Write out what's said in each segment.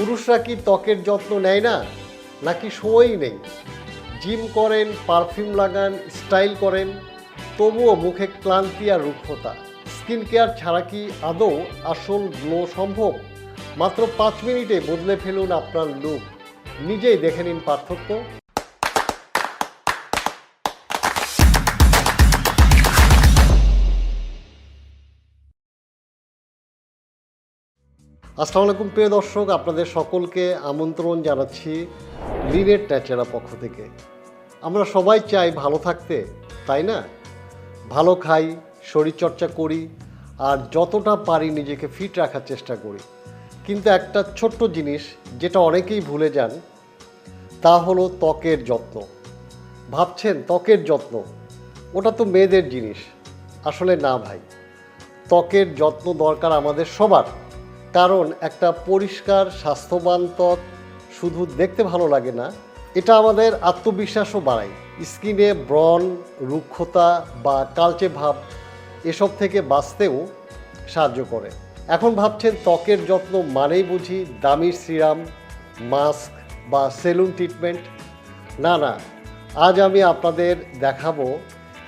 পুরুষরা কি ত্বকের যত্ন নেয় না? নাকি সময়ই নেই? জিম করেন, পারফিউম লাগান, স্টাইল করেন, তবুও মুখে ক্লান্তি আর রুক্ষতা। স্কিন কেয়ার ছাড়া কি আদৌ আসল গ্লো সম্ভব? মাত্র পাঁচ মিনিটে বদলে ফেলুন আপনার লুক। নিজেই দেখে নিন পার্থক্য। আসসালামু আলাইকুম, প্রিয় দর্শক, আপনাদের সকলকে আমন্ত্রণ জানাচ্ছি লিনেট ন্যাচারা পক্ষ থেকে। আমরা সবাই চাই ভালো থাকতে, তাই না? ভালো খাই, শরীরচর্চা করি, আর যতটা পারি নিজেকে ফিট রাখার চেষ্টা করি। কিন্তু একটা ছোট্ট জিনিস যেটা অনেকেই ভুলে যান, তা হলো ত্বকের যত্ন। ভাবছেন, ত্বকের যত্ন? ওটা তো মেয়েদের জিনিস। আসলে না ভাই। ত্বকের যত্ন দরকার আমাদের সবার। কারণ একটা পরিষ্কার, স্বাস্থ্যবান ত্বক শুধু দেখতে ভালো লাগে না, এটা আমাদের আত্মবিশ্বাসও বাড়ায়। স্কিনে ব্রণ, রুক্ষতা বা কালচে ভাব এসব থেকে বাঁচতেও সাহায্য করে। এখন ভাবছেন ত্বকের যত্ন মানেই বুঝি দামি সিরাম, মাস্ক বা সেলুন ট্রিটমেন্ট? না না, আজ আমি আপনাদের দেখাবো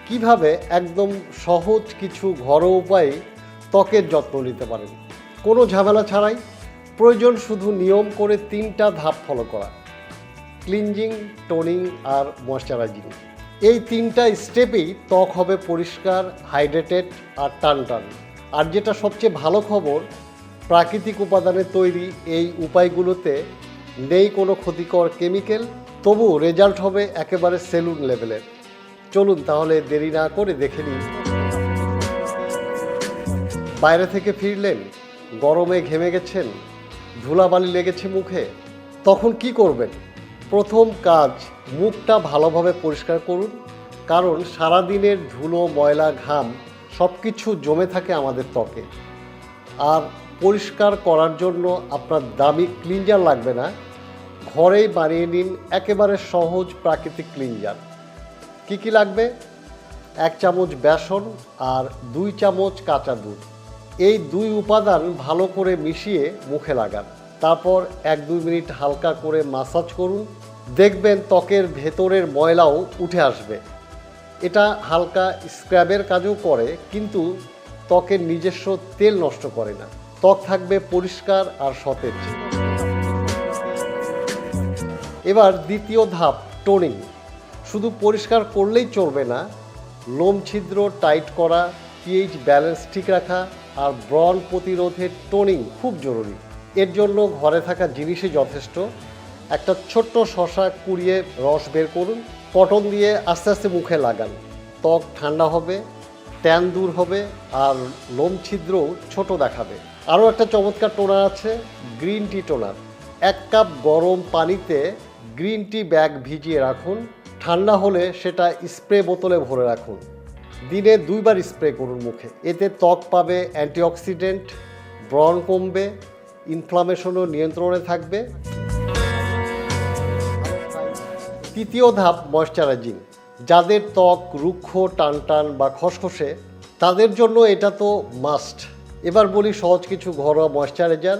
কীভাবে একদম সহজ কিছু ঘরোয়া উপায়ে ত্বকের যত্ন নিতে পারেন। কোনো ঝামেলা ছাড়াই প্রয়োজন শুধু নিয়ম করে তিনটা ধাপ ফলো করা। ক্লিনজিং টোনিং আর ময়শ্চারাইজিং এই তিনটা স্টেপেই ত্বক হবে পরিষ্কার হাইড্রেটেড আর টান টান আর যেটা সবচেয়ে ভালো খবর, প্রাকৃতিক উপাদানে তৈরি এই উপায়গুলোতে নেই কোনো ক্ষতিকর কেমিক্যাল তবু রেজাল্ট হবে একেবারে সেলুন লেভেলের চলুন তাহলে দেরি না করে দেখে নিন বাইরে থেকে ফিরলেন গরমে ঘেমে গেছেন, ধুলাবালি লেগেছে মুখে, তখন কি করবেন? প্রথম কাজ, মুখটা ভালোভাবে পরিষ্কার করুন, কারণ সারাদিনের ধুলো, ময়লা, ঘাম সব কিছু জমে থাকে আমাদের ত্বকে। আর পরিষ্কার করার জন্য আপনার দামি ক্লিনজার লাগবে না ঘরেই বানিয়ে নিন একেবারে সহজ প্রাকৃতিক ক্লিনজার। কি কি লাগবে? এক চামচ বেসন আর দুই চামচ কাঁচা দুধ। এই দুই উপাদান ভালো করে মিশিয়ে মুখে লাগান। তারপর এক দুই মিনিট হালকা করে মাসাজ করুন। দেখবেন ত্বকের ভেতরের ময়লাও উঠে আসবে। এটা হালকা স্ক্র্যাবের কাজও করে, কিন্তু ত্বকের নিজস্ব তেল নষ্ট করে না। ত্বক থাকবে পরিষ্কার আর সতেজ। এবার দ্বিতীয় ধাপ টোনিং শুধু পরিষ্কার করলেই চলবে না। লোম ছিদ্র টাইট করা পিএইচ ব্যালেন্স ঠিক রাখা আর ব্রণ প্রতিরোধে টোনিং খুব জরুরি। এর জন্য ঘরে থাকা জিনিসই যথেষ্ট। একটা ছোট্ট শশা কুড়িয়ে রস বের করুন কটন দিয়ে আস্তে আস্তে মুখে লাগান। ত্বক ঠান্ডা হবে, ট্যান দূর হবে আর লোম ছিদ্রও ছোট দেখাবে। আরও একটা চমৎকার টোনার আছে, গ্রিন টি টোনার। এক কাপ গরম পানিতে গ্রিন টি ব্যাগ ভিজিয়ে রাখুন। ঠান্ডা হলে সেটা স্প্রে বোতলে ভরে রাখুন। দিনে দুইবার স্প্রে করুন মুখে। এতে ত্বক পাবে, অ্যান্টিঅক্সিডেন্ট, ব্রণ কমবে ইনফ্লামেশনও নিয়ন্ত্রণে থাকবে। তৃতীয় ধাপ ময়শ্চারাইজিং যাদের ত্বক রুক্ষ টান টান বা খসখসে, তাদের জন্য এটা তো মাস্ট এবার বলি সহজ কিছু ঘরোয়া ময়শ্চারাইজার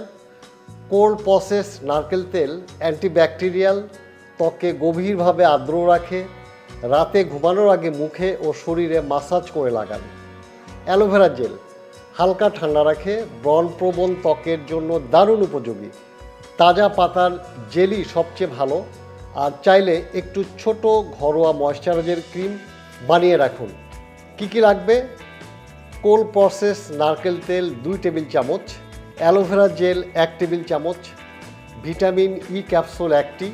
কোল্ড প্রসেস নারকেল তেল, অ্যান্টিব্যাকটেরিয়াল, ত্বককে গভীরভাবে আর্দ্র রাখে। রাতে ঘুমানোর আগে মুখে ও শরীরে মাসাজ করে লাগান। অ্যালোভেরা জেল, হালকা ঠান্ডা রাখে ব্রণপ্রবণ ত্বকের জন্য দারুণ উপযোগী। তাজা পাতার জেলি সবচেয়ে ভালো, আর চাইলে একটু ছোট ঘরোয়া ময়শ্চারাইজার ক্রিম বানিয়ে রাখুন। কি কি লাগবে? কোল প্রসেস নারকেল তেল দুই টেবিল চামচ, অ্যালোভেরা জেল এক টেবিল চামচ, ভিটামিন ই ক্যাপসুল একটি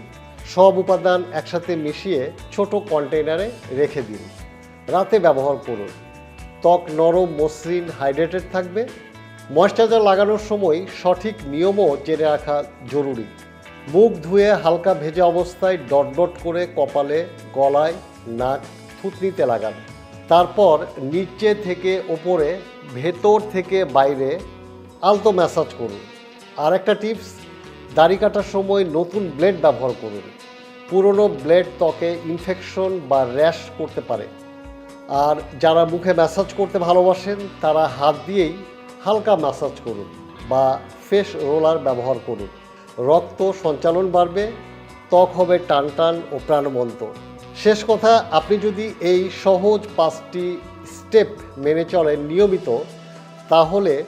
সব উপাদান একসাথে মিশিয়ে ছোট কন্টেইনারে রেখে দিন। রাতে ব্যবহার করুন। ত্বক নরম, মসৃণ, হাইড্রেটেড থাকবে। ময়শ্চারাইজার লাগানোর সময় সঠিক নিয়মও জেনে রাখা জরুরি। মুখ ধুয়ে হালকা ভেজা অবস্থায় ডট ডট করে কপালে, গলায়, নাক, থুতনিতে লাগান। তারপর নিচে থেকে ওপরে, ভেতর থেকে বাইরে আলতো ম্যাসাজ করুন। আর একটা টিপস দাড়ি কাটার সময় নতুন ব্লেড ব্যবহার করুন। পুরনো ব্লেড ত্বকে ইনফেকশন বা র্যাশ করতে পারে। আর যারা মুখে ম্যাসাজ করতে ভালোবাসেন, তারা হাত দিয়েই হালকা ম্যাসাজ করুন বা ফেস রোলার ব্যবহার করুন। রক্ত সঞ্চালন বাড়বে, ত্বক হবে টান টান ও প্রাণবন্ত। শেষ কথা, আপনি যদি এই সহজ পাঁচটি স্টেপ মেনে চলেন নিয়মিত, তাহলে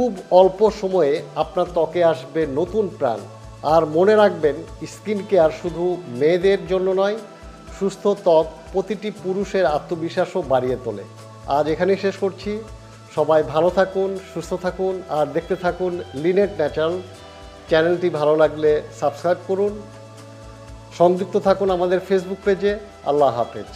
খুব অল্প সময়ে আপনার ত্বকে আসবে নতুন প্রাণ। আর মনে রাখবেন স্কিন কেয়ার শুধু মেয়েদের জন্য নয়, সুস্থ ত্বক প্রতিটি পুরুষের আত্মবিশ্বাসও বাড়িয়ে তোলে। আজ এখানেই শেষ করছি। সবাই ভালো থাকুন, সুস্থ থাকুন, আর দেখতে থাকুন লিনেট ন্যাচারাল চ্যানেলটি ভালো লাগলে সাবস্ক্রাইব করুন। সংযুক্ত থাকুন আমাদের ফেসবুক পেজে আল্লাহ হাফেজ।